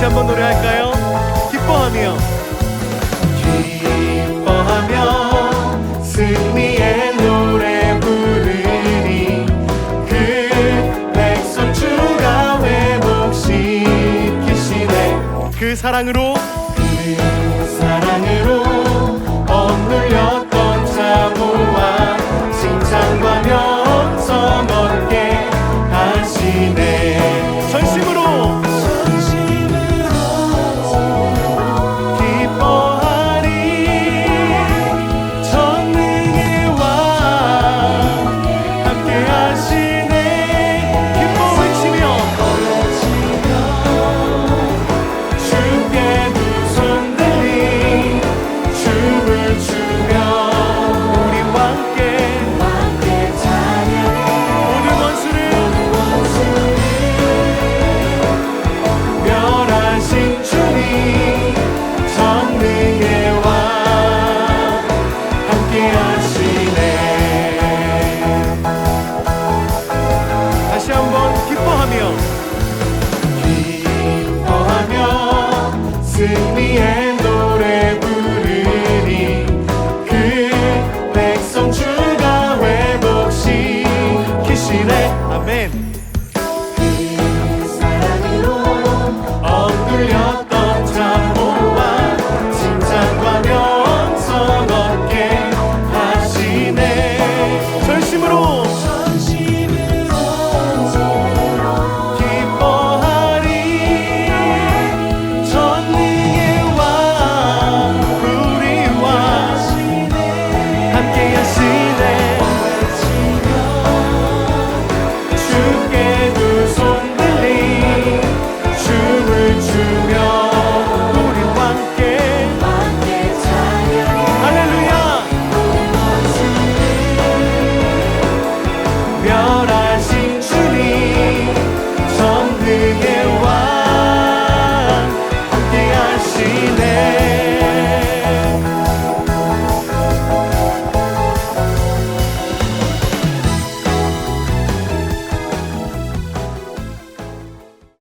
같이 한번 노래할까요? 기뻐하며 기뻐하며 승리의 노래 부르니 그 백성 주가 회복시키시네 그 사랑으로 기뻐하며 기뻐하며 승리의 노래 부르니 그 백성 주가 회복시키시네 아멘.